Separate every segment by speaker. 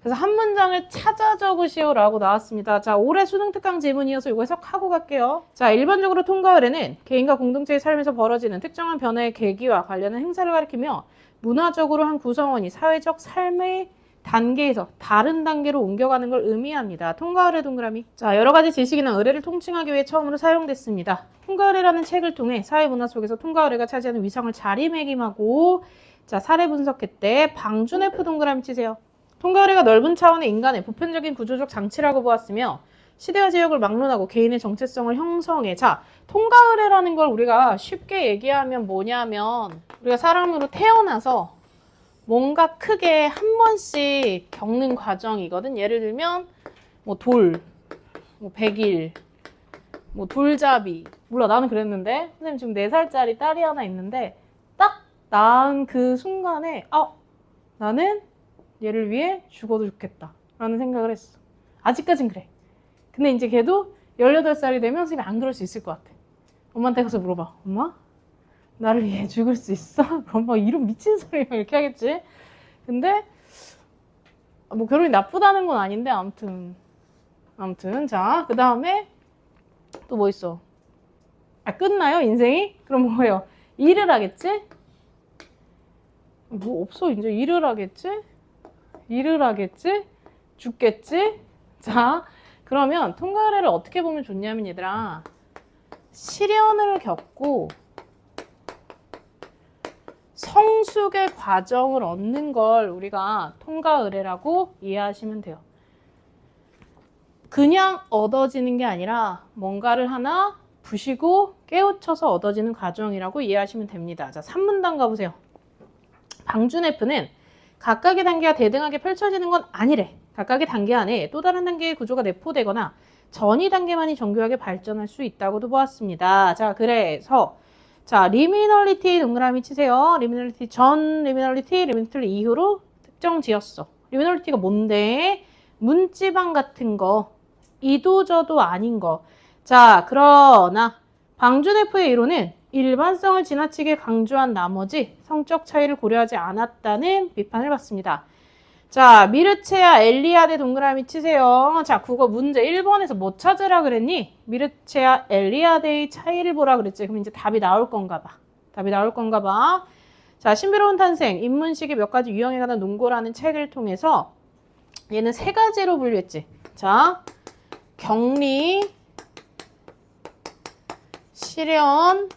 Speaker 1: 그래서 한 문장을 찾아 적으시오라고 나왔습니다. 자, 올해 수능 특강 지문이어서 이거 해석하고 갈게요. 자, 일반적으로 통과 의례는 개인과 공동체의 삶에서 벌어지는 특정한 변화의 계기와 관련한 행사를 가리키며 문화적으로 한 구성원이 사회적 삶의 단계에서 다른 단계로 옮겨가는 걸 의미합니다. 통과 의례 동그라미. 자, 여러 가지 지식이나 의례를 통칭하기 위해 처음으로 사용됐습니다. 통과 의례라는 책을 통해 사회 문화 속에서 통과 의례가 차지하는 위상을 자리매김하고 자, 사례 분석했대. 방준 F 동그라미 치세요. 통과의례가 넓은 차원의 인간의 보편적인 구조적 장치라고 보았으며 시대와 지역을 막론하고 개인의 정체성을 형성해. 자, 통과의례라는 걸 우리가 쉽게 얘기하면 뭐냐면 우리가 사람으로 태어나서 뭔가 크게 한 번씩 겪는 과정이거든. 예를 들면 뭐 돌, 뭐 백일, 뭐 돌잡이. 몰라 나는 그랬는데 선생님 지금 4살짜리 딸이 하나 있는데 딱 낳은 그 순간에 아 나는 얘를 위해 죽어도 좋겠다. 라는 생각을 했어. 아직까진 그래. 근데 이제 걔도 18살이 되면 선생님이 안 그럴 수 있을 것 같아. 엄마한테 가서 물어봐. 엄마? 나를 위해 죽을 수 있어? 엄마 이런 미친 소리 막 이렇게 하겠지? 근데 뭐 결혼이 나쁘다는 건 아닌데 아무튼 아무튼 자 그 다음에 또 뭐 있어? 아 끝나요 인생이? 그럼 뭐예요? 일을 하겠지? 뭐 없어 이제 일을 하겠지? 일을 하겠지? 죽겠지? 자, 그러면 통과의례를 어떻게 보면 좋냐면 얘들아 시련을 겪고 성숙의 과정을 얻는 걸 우리가 통과의례라고 이해하시면 돼요. 그냥 얻어지는 게 아니라 뭔가를 하나 부시고 깨우쳐서 얻어지는 과정이라고 이해하시면 됩니다. 자, 3문단 가보세요. 방준 F는 각각의 단계가 대등하게 펼쳐지는 건 아니래. 각각의 단계 안에 또 다른 단계의 구조가 내포되거나 전이 단계만이 정교하게 발전할 수 있다고도 보았습니다. 자, 그래서 자, 리미널리티 동그라미 치세요. 리미널리티 전, 리미널리티, 리미널리티 이후로 특정 지었어. 리미널리티가 뭔데? 문지방 같은 거, 이도저도 아닌 거. 자, 그러나 방준 F의 이론은 일반성을 지나치게 강조한 나머지 성적 차이를 고려하지 않았다는 비판을 받습니다. 자, 미르체아 엘리아데 동그라미 치세요. 자, 국어 문제 1번에서 뭐 찾으라 그랬니? 미르체아 엘리아데의 차이를 보라 그랬지. 그럼 이제 답이 나올 건가 봐. 답이 나올 건가 봐. 자, 신비로운 탄생, 인문식의 몇 가지 유형에 관한 논고라는 책을 통해서 얘는 세 가지로 분류했지. 자, 격리, 실현,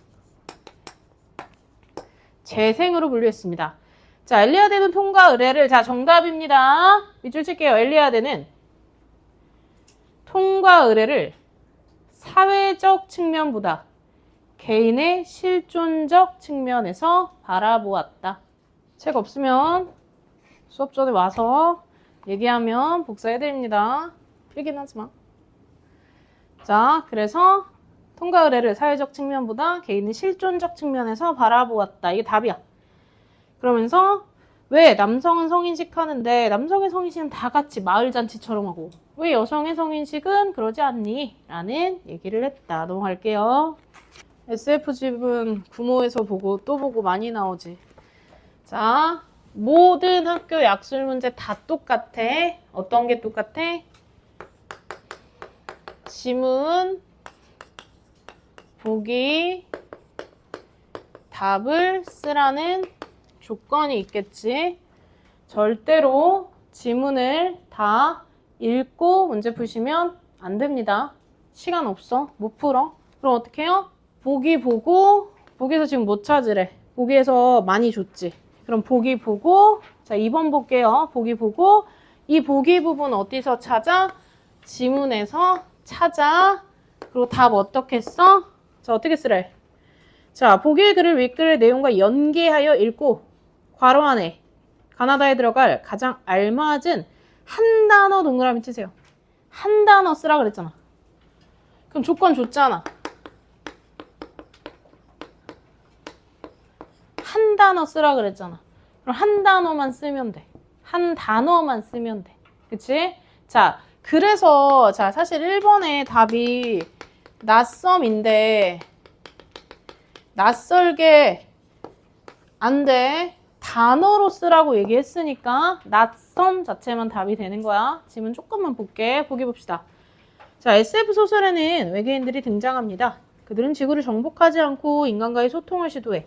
Speaker 1: 재생으로 분류했습니다. 자, 엘리아데는 통과 의뢰를 자, 정답입니다. 밑줄 칠게요. 엘리아데는 통과 의뢰를 사회적 측면보다 개인의 실존적 측면에서 바라보았다. 책 없으면 수업 전에 와서 얘기하면 복사해드립니다. 필긴 하지 마. 자, 그래서 통과 의뢰를 사회적 측면보다 개인의 실존적 측면에서 바라보았다. 이게 답이야. 그러면서 왜 남성은 성인식 하는데 남성의 성인식은 다 같이 마을 잔치처럼 하고 왜 여성의 성인식은 그러지 않니? 라는 얘기를 했다. 넘어갈게요. SF집은 구모에서 보고 또 보고 많이 나오지. 자, 모든 학교 약술 문제 다 똑같아. 어떤 게 똑같아? 지문, 보기, 답을 쓰라는 조건이 있겠지. 절대로 지문을 다 읽고 문제 푸시면 안 됩니다. 시간 없어. 못 풀어. 그럼 어떻게 해요? 보기 보고, 보기에서 지금 못 찾으래. 보기에서 많이 줬지. 그럼 보기 보고, 자, 2번 볼게요. 보기 보고, 이 보기 부분 어디서 찾아? 지문에서 찾아. 그리고 답 어떻게 써? 자, 어떻게 쓰래? 자, 보기의 글을 윗글의 내용과 연계하여 읽고, 괄호 안에 가나다에 들어갈 가장 알맞은 한 단어 동그라미 치세요. 한 단어 쓰라 그랬잖아. 그럼 조건 줬잖아. 한 단어 쓰라 그랬잖아. 그럼 한 단어만 쓰면 돼. 한 단어만 쓰면 돼. 그치? 자, 그래서, 자, 사실 1번의 답이 낯섦인데, 낯설게 안 돼. 단어로 쓰라고 얘기했으니까, 낯 낯선 자체만 답이 되는 거야. 지문 조금만 볼게. 보기 봅시다. 자, SF 소설에는 외계인들이 등장합니다. 그들은 지구를 정복하지 않고 인간과의 소통을 시도해.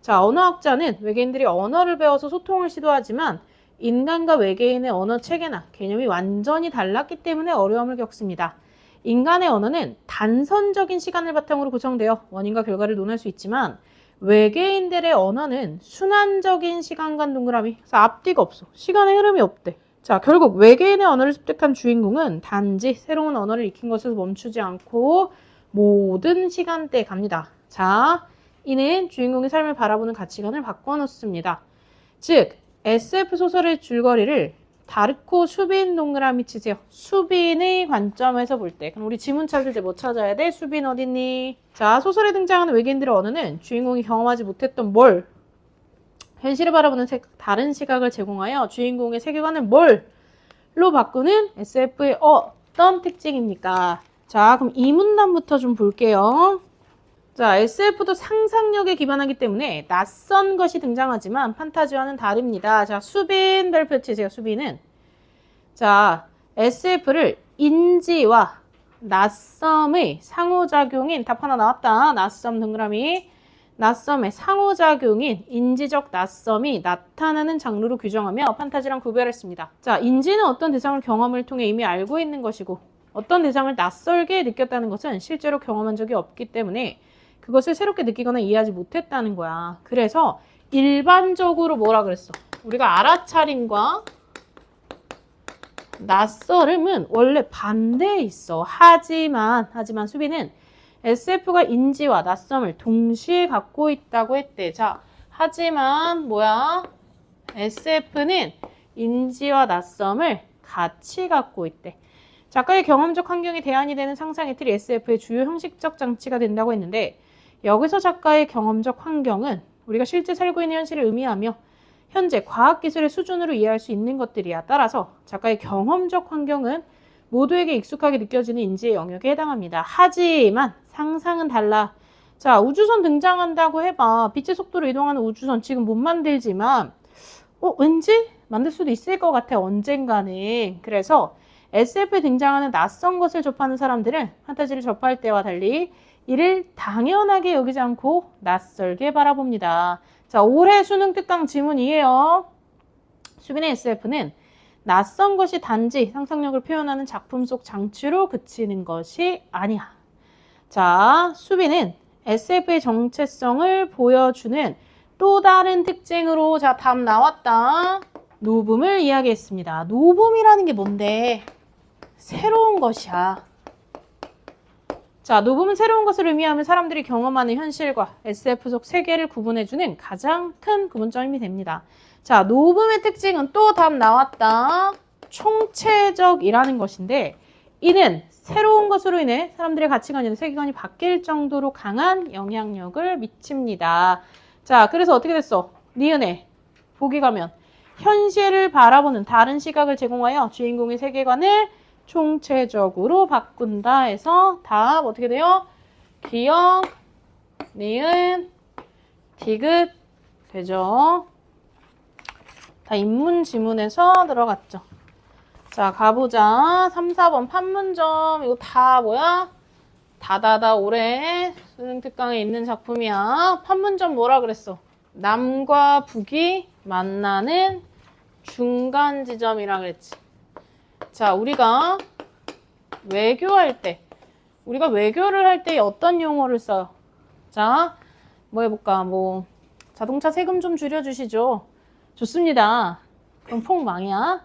Speaker 1: 자, 언어학자는 외계인들이 언어를 배워서 소통을 시도하지만 인간과 외계인의 언어 체계나 개념이 완전히 달랐기 때문에 어려움을 겪습니다. 인간의 언어는 단선적인 시간을 바탕으로 구성되어 원인과 결과를 논할 수 있지만 외계인들의 언어는 순환적인 시간간 동그라미. 그래서 앞뒤가 없어. 시간의 흐름이 없대. 자, 결국 외계인의 언어를 습득한 주인공은 단지 새로운 언어를 익힌 것에서 멈추지 않고 모든 시간대에 갑니다. 자, 이는 주인공의 삶을 바라보는 가치관을 바꿔놓습니다. 즉, SF 소설의 줄거리를 다르코 수빈 동그라미 치세요. 수빈의 관점에서 볼 때. 그럼 우리 지문 찾을 때 뭐 찾아야 돼? 수빈 어딨니? 자, 소설에 등장하는 외계인들의 언어는 주인공이 경험하지 못했던 뭘? 현실을 바라보는 색- 다른 시각을 제공하여 주인공의 세계관을 뭘로 바꾸는 SF의 어떤 특징입니까? 자, 그럼 이 문단부터 좀 볼게요. 자, SF도 상상력에 기반하기 때문에 낯선 것이 등장하지만 판타지와는 다릅니다. 자, 수빈 별표 치세요. 수빈은 자, SF를 인지와 낯섦의 상호작용인 답 하나 나왔다. 낯섦 동그라미. 낯섦의 상호작용인 인지적 낯섦이 나타나는 장르로 규정하며 판타지랑 구별했습니다. 자, 인지는 어떤 대상을 경험을 통해 이미 알고 있는 것이고 어떤 대상을 낯설게 느꼈다는 것은 실제로 경험한 적이 없기 때문에 그것을 새롭게 느끼거나 이해하지 못했다는 거야. 그래서 일반적으로 뭐라 그랬어? 우리가 알아차림과 낯설음은 원래 반대에 있어. 하지만, 하지만 수비는 SF가 인지와 낯섦을 동시에 갖고 있다고 했대. 자, 하지만 뭐야? SF는 인지와 낯섦을 같이 갖고 있대. 작가의 경험적 환경이 대안이 되는 상상의 틀이 SF의 주요 형식적 장치가 된다고 했는데 여기서 작가의 경험적 환경은 우리가 실제 살고 있는 현실을 의미하며 현재 과학기술의 수준으로 이해할 수 있는 것들이야. 따라서 작가의 경험적 환경은 모두에게 익숙하게 느껴지는 인지의 영역에 해당합니다. 하지만 상상은 달라. 자, 우주선 등장한다고 해봐. 빛의 속도로 이동하는 우주선 지금 못 만들지만, 어, 왠지 만들 수도 있을 것 같아. 언젠가는. 그래서 SF에 등장하는 낯선 것을 접하는 사람들은 판타지를 접할 때와 달리 이를 당연하게 여기지 않고 낯설게 바라봅니다. 자, 올해 수능 특강 지문이에요. 수빈의 SF는 낯선 것이 단지 상상력을 표현하는 작품 속 장치로 그치는 것이 아니야. 자, 수빈은 SF의 정체성을 보여주는 또 다른 특징으로 자, 답 나왔다. 노붐을 이야기했습니다. 노붐이라는 게 뭔데? 새로운 것이야. 자, 녹음은 새로운 것을 의미하며 사람들이 경험하는 현실과 SF 속 세계를 구분해주는 가장 큰 구분점이 됩니다. 자, 녹음의 특징은 또 답 나왔다. 총체적이라는 것인데, 이는 새로운 것으로 인해 사람들의 가치관이나 세계관이 바뀔 정도로 강한 영향력을 미칩니다. 자, 그래서 어떻게 됐어? 니은에 보기 가면 현실을 바라보는 다른 시각을 제공하여 주인공의 세계관을 총체적으로 바꾼다 해서 답 어떻게 돼요? 기억, 니은, 디귿 되죠. 다 인문 지문에서 들어갔죠. 자, 가보자. 3, 4번 판문점. 이거 다 뭐야? 다다다 올해 수능 특강에 있는 작품이야. 판문점 뭐라 그랬어? 남과 북이 만나는 중간 지점이라 그랬지. 자, 우리가 외교할 때, 우리가 외교를 할 때 어떤 용어를 써요? 자, 뭐 해볼까? 뭐, 자동차 세금 좀 줄여주시죠. 좋습니다. 그럼 폭망이야.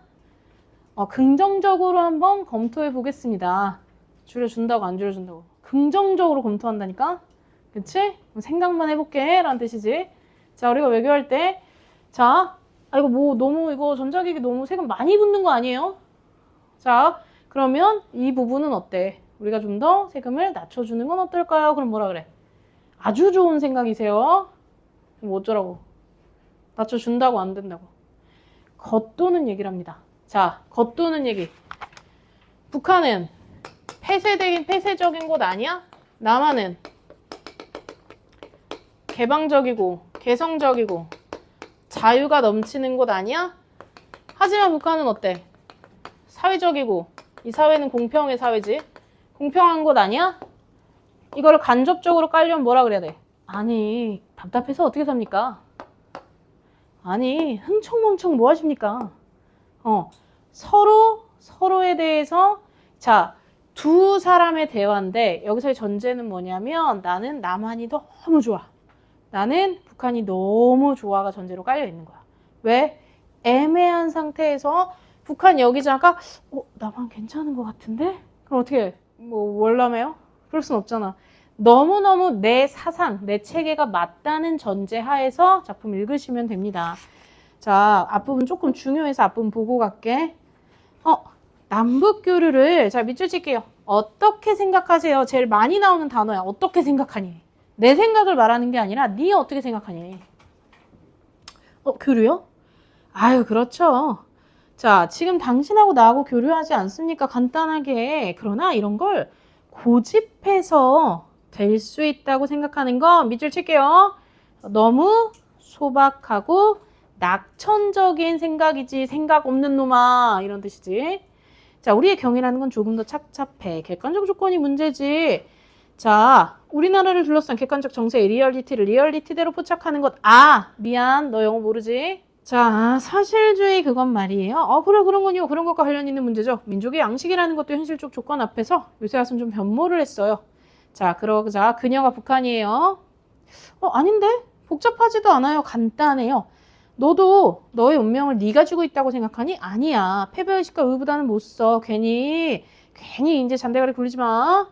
Speaker 1: 어, 긍정적으로 한번 검토해 보겠습니다. 줄여준다고 안 줄여준다고. 긍정적으로 검토한다니까? 그치? 생각만 해볼게. 라는 뜻이지. 자, 우리가 외교할 때, 자, 아, 이거 뭐 너무, 이거 전자기기 너무 세금 많이 붙는 거 아니에요? 자, 그러면 이 부분은 어때? 우리가 좀 더 세금을 낮춰주는 건 어떨까요? 그럼 뭐라 그래? 아주 좋은 생각이세요. 뭐 어쩌라고? 낮춰준다고 안 된다고. 겉도는 얘기를 합니다. 자, 겉도는 얘기. 북한은 폐쇄적인, 폐쇄적인 곳 아니야? 남한은 개방적이고, 개성적이고, 자유가 넘치는 곳 아니야? 하지만 북한은 어때? 사회적이고 이 사회는 공평의 사회지. 공평한 곳 아니야? 이거를 간접적으로 깔려면 뭐라 그래야 돼? 아니 답답해서 어떻게 삽니까? 아니 흥청망청 뭐 하십니까? 어 서로 서로에 대해서 자 두 사람의 대화인데 여기서의 전제는 뭐냐면 나는 남한이 너무 좋아. 나는 북한이 너무 좋아가 전제로 깔려 있는 거야. 왜? 애매한 상태에서 북한 여기자가 어, 나만 괜찮은 것 같은데? 그럼 어떻게 해? 뭐 월남해요? 그럴 순 없잖아. 너무너무 내 사상, 내 체계가 맞다는 전제 하에서 작품 읽으시면 됩니다. 자, 앞부분 조금 중요해서 앞부분 보고 갈게. 어, 남북 교류를 자, 밑줄 칠게요. 어떻게 생각하세요? 제일 많이 나오는 단어야. 어떻게 생각하니? 내 생각을 말하는 게 아니라 네 어떻게 생각하니? 어, 교류요? 아유, 그렇죠. 자, 지금 당신하고 나하고 교류하지 않습니까? 간단하게. 그러나 이런 걸 고집해서 될 수 있다고 생각하는 거 밑줄 칠게요. 너무 소박하고 낙천적인 생각이지 생각 없는 놈아 이런 뜻이지. 자, 우리의 경이라는 건 조금 더 착잡해. 객관적 조건이 문제지. 자, 우리나라를 둘러싼 객관적 정세의 리얼리티를 리얼리티대로 포착하는 것. 아, 미안. 너 영어 모르지? 자, 사실주의 그건 말이에요. 어, 그래, 그런 건요. 그런 것과 관련 있는 문제죠. 민족의 양식이라는 것도 현실적 조건 앞에서 요새 와서는 좀 변모를 했어요. 자, 그러자 그녀가 북한이에요. 어, 아닌데? 복잡하지도 않아요. 간단해요. 너도 너의 운명을 네가 주고 있다고 생각하니? 아니야. 패배의식과 의부단은 못 써. 괜히 괜히 이제 잔대가리 굴리지 마.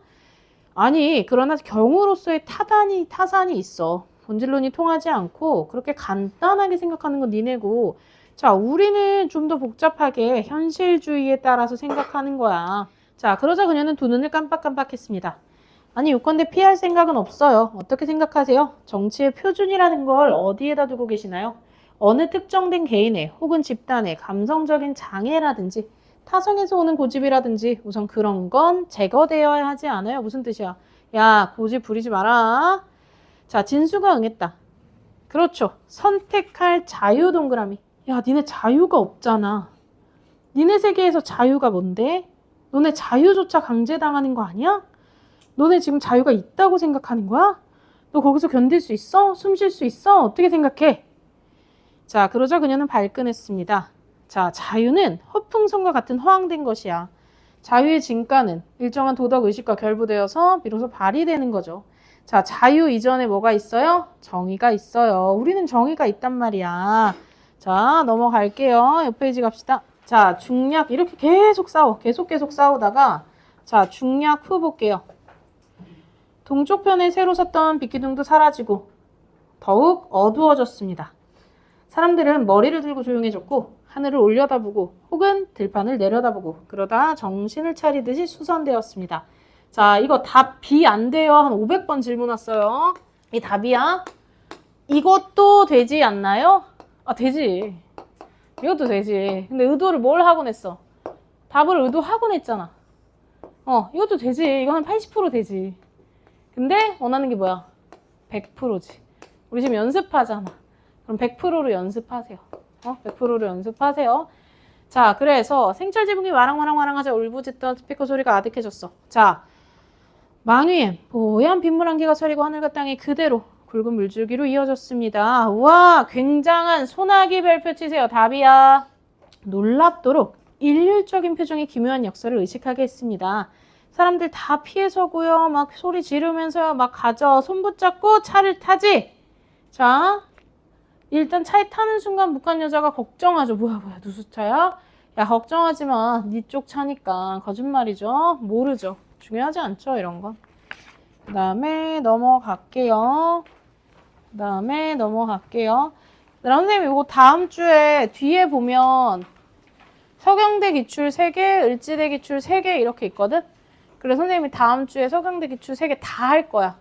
Speaker 1: 아니, 그러나 경우로서의 타단이 타산이 있어. 본질론이 통하지 않고 그렇게 간단하게 생각하는 건 니네고. 자, 우리는 좀 더 복잡하게 현실주의에 따라서 생각하는 거야. 자, 그러자 그녀는 두 눈을 깜빡깜빡했습니다. 아니, 유권대 피할 생각은 없어요. 어떻게 생각하세요? 정치의 표준이라는 걸 어디에다 두고 계시나요? 어느 특정된 개인의 혹은 집단의 감성적인 장애라든지 타성에서 오는 고집이라든지 우선 그런 건 제거되어야 하지 않아요? 무슨 뜻이야? 야, 고집 부리지 마라. 자, 진수가 응했다. 그렇죠. 선택할 자유 동그라미. 야, 니네 자유가 없잖아. 니네 세계에서 자유가 뭔데? 너네 자유조차 강제당하는 거 아니야? 너네 지금 자유가 있다고 생각하는 거야? 너 거기서 견딜 수 있어? 숨 쉴 수 있어? 어떻게 생각해? 자, 그러자 그녀는 발끈했습니다. 자, 자유는 허풍성과 같은 허황된 것이야. 자유의 진가는 일정한 도덕 의식과 결부되어서 비로소 발휘되는 거죠. 자, 자유 이전에 뭐가 있어요? 정의가 있어요. 우리는 정의가 있단 말이야. 자, 넘어갈게요. 옆 페이지 갑시다. 자, 중략 이렇게 계속 싸워. 계속 계속 싸우다가 자, 중략 후 볼게요. 동쪽 편에 새로 섰던 빛기둥도 사라지고 더욱 어두워졌습니다. 사람들은 머리를 들고 조용해졌고 하늘을 올려다보고 혹은 들판을 내려다보고 그러다 정신을 차리듯이 수선되었습니다. 자, 이거 답 B 안 돼요. 한 500번 질문 왔어요. 이 답이야? 이것도 되지 않나요? 아, 되지. 이것도 되지. 근데 의도를 뭘 하고 냈어? 답을 의도하고 냈잖아. 어, 이것도 되지. 이거 한 80% 되지. 근데 원하는 게 뭐야? 100%지. 우리 지금 연습하잖아. 그럼 100%로 연습하세요. 어? 100%로 연습하세요. 자, 그래서 생철 지붕이 와랑와랑와랑 하자 울부짖던 스피커 소리가 아득해졌어. 자, 만위엔 뽀얀 빗물 한 개가 서리고 하늘과 땅이 그대로 굵은 물줄기로 이어졌습니다. 우와, 굉장한 소나기 별표 치세요. 답이야. 놀랍도록 일률적인 표정이 기묘한 역사를 의식하게 했습니다. 사람들 다 피해서고요. 막 소리 지르면서요. 막 가져. 손 붙잡고 차를 타지. 자, 일단 차에 타는 순간 북한 여자가 걱정하죠. 뭐야 뭐야 누수 차야? 야 걱정하지 마. 네쪽 차니까 거짓말이죠. 모르죠. 중요하지 않죠 이런 건. 그 다음에 넘어갈게요. 그 다음에 넘어갈게요. 그럼 선생님 이거 다음 주에 뒤에 보면 서경대 기출 3개, 을지대 기출 3개 이렇게 있거든? 그래서 선생님이 다음 주에 서경대 기출 3개 다 할 거야.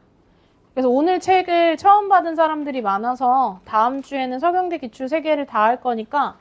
Speaker 1: 그래서 오늘 책을 처음 받은 사람들이 많아서 다음 주에는 서경대 기출 3개를 다 할 거니까